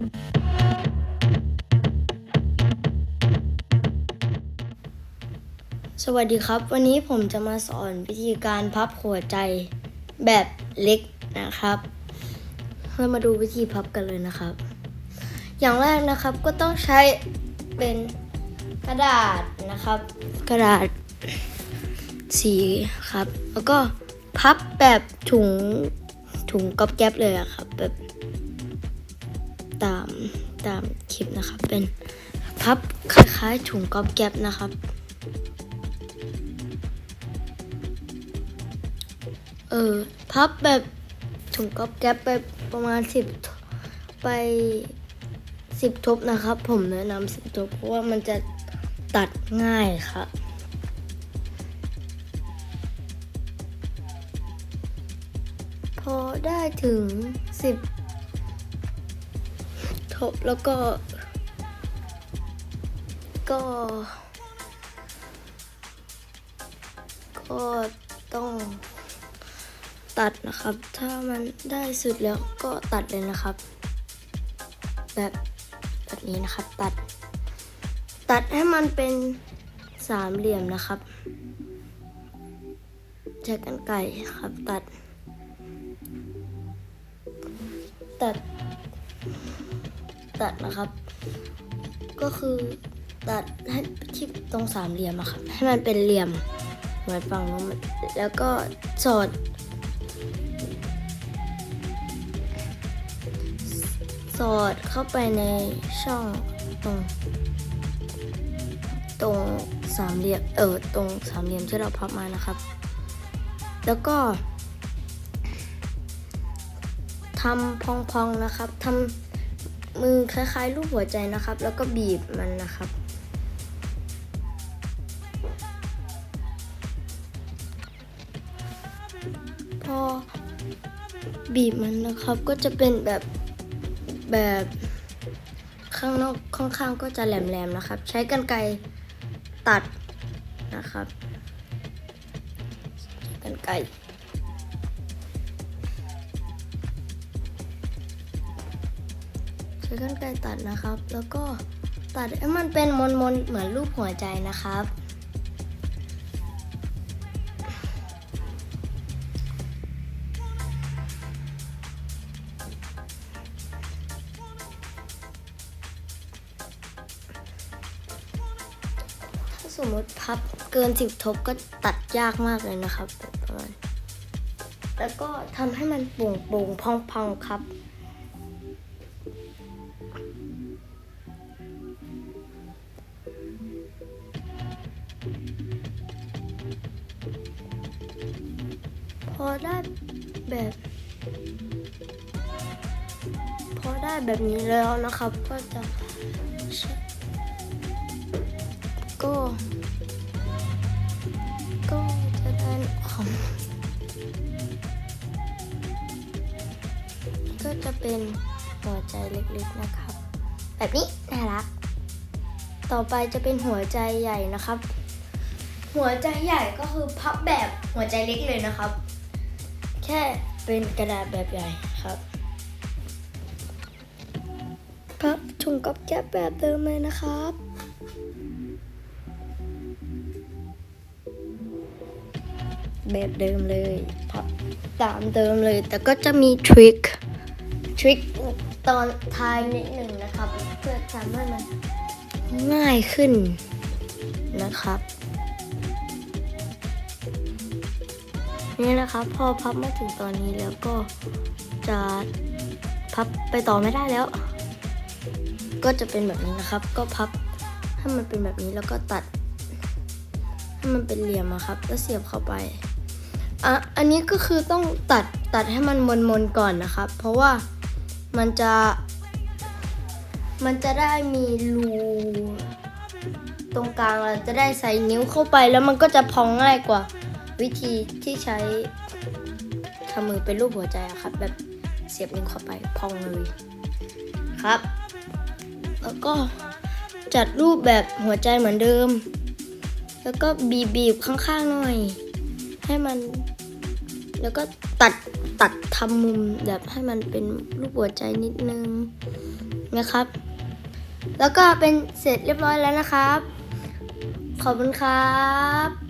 สวัสดีครับ วันนี้ผมจะมาสอนวิธีการพับหัวใจแบบเล็กนะครับเรามาดูวิธีพับกันเลยนะครับ อย่างแรกนะครับก็ต้องใช้เป็นกระดาษนะครับ กระดาษสีครับ แล้วก็พับแบบถุงถุงก๊อบแก๊บเลยอะครับแบบ ตามตามคลิปนะครับ เป็นพับคล้ายๆถุงก๊อบแก๊บนะครับ เออพับแบบถุงก๊อบแก๊บไปประมาณสิบไปสิบทบนะครับ ผมแนะนำสิบทบเพราะว่ามันจะตัดง่ายครับพอได้ถึงสิบ บแล้วก็ ก็ ก็ต้องตัดนะครับ ถ้ามันได้สุดแล้วก็ตัดเลยนะครับ แบบแบบนี้นะครับตัด ตัดให้มันเป็นสามเหลี่ยมนะครับใช้กันไก่ครับตัด ตัด ตัดนะครับ ก็คือตัดให้ที่ตรงสามเหลี่ยมอะครับให้มันเป็นเหลี่ยมเหมือนฝั่งนู้นแล้วก็สอดสอดเข้าไปในช่องตรง ตรงสามเหลี่ยมเออตรงสามเหลี่ยมที่เราพับมานะครับ แล้วก็ทำพองๆนะครับทำ มือคล้ายๆรูปหัวใจนะครับ แล้วก็บีบมันนะครับ พอบีบมันนะครับก็จะเป็นแบบแบบข้างนอกข้างๆก็จะแหลมๆนะครับ ใช้กรรไกรตัดนะครับ ใช้กรรไกร ช้กรรไกรตัดนะครับ แล้วก็ตัดให้มันเป็นมนๆเหมือนรูปหัวใจนะครับ ถ้าสมมติพับเกินสิบทบก็ตัดยากมากเลยนะครับแบบประมาณแล้วก็ทำให้มันโป่งโป่งๆพองพองๆครับ พอได้แบบ พอได้แบบนี้แล้วนะครับ ก็จะ ก็ ก็จะได้ของก็จะเป็นหัวใจเล็กๆนะครับ แบบนี้น่ารักต่อไปจะเป็นหัวใจใหญ่นะครับ หัวใจใหญ่ก็คือพับแบบหัวใจเล็กเลยนะครับ แค่เป็นกระดาษแบบใหญ่ครับ พับถุงก๊อบแก๊บแบบเดิมเลยนะครับแบบเดิมเลยพับตามเดิมเลย แต่ก็จะมีทริคทริคตอนท้ายนิดหนึ่งนะครับ เพื่อทำให้มันง่ายขึ้นนะครับ นี่นะครับ พอพับมาถึงตอนนี้แล้วก็จะพับไปต่อไม่ได้แล้ว ก็จะเป็นแบบนี้นะครับ ก็พับให้มันเป็นแบบนี้แล้วก็ตัดให้มันเป็นเหลี่ยมอะครับ แล้วเสียบเข้าไปอะอันนี้ก็คือต้องตัดตัดให้มันมนมนๆก่อนนะครับ เพราะว่ามันจะ มันจะได้มีรูตรงกลางเราจะได้ใส่นิ้วเข้าไปแล้วมันก็จะพองง่ายกว่า วิธีที่ใช้ทำมือเป็นรูปหัวใจอะครับ แบบเสียบนิ้วเข้าไปพองเลยครับ แล้วก็จัดรูปแบบหัวใจเหมือนเดิม แล้วก็บีบบีบๆข้างๆหน่อย ให้มัน แล้วก็ตัดตัดทำมุมแบบให้มันเป็นรูปหัวใจนิดนึงนะครับ แล้วก็เป็นเสร็จเรียบร้อยแล้วนะครับ ขอบคุณครับ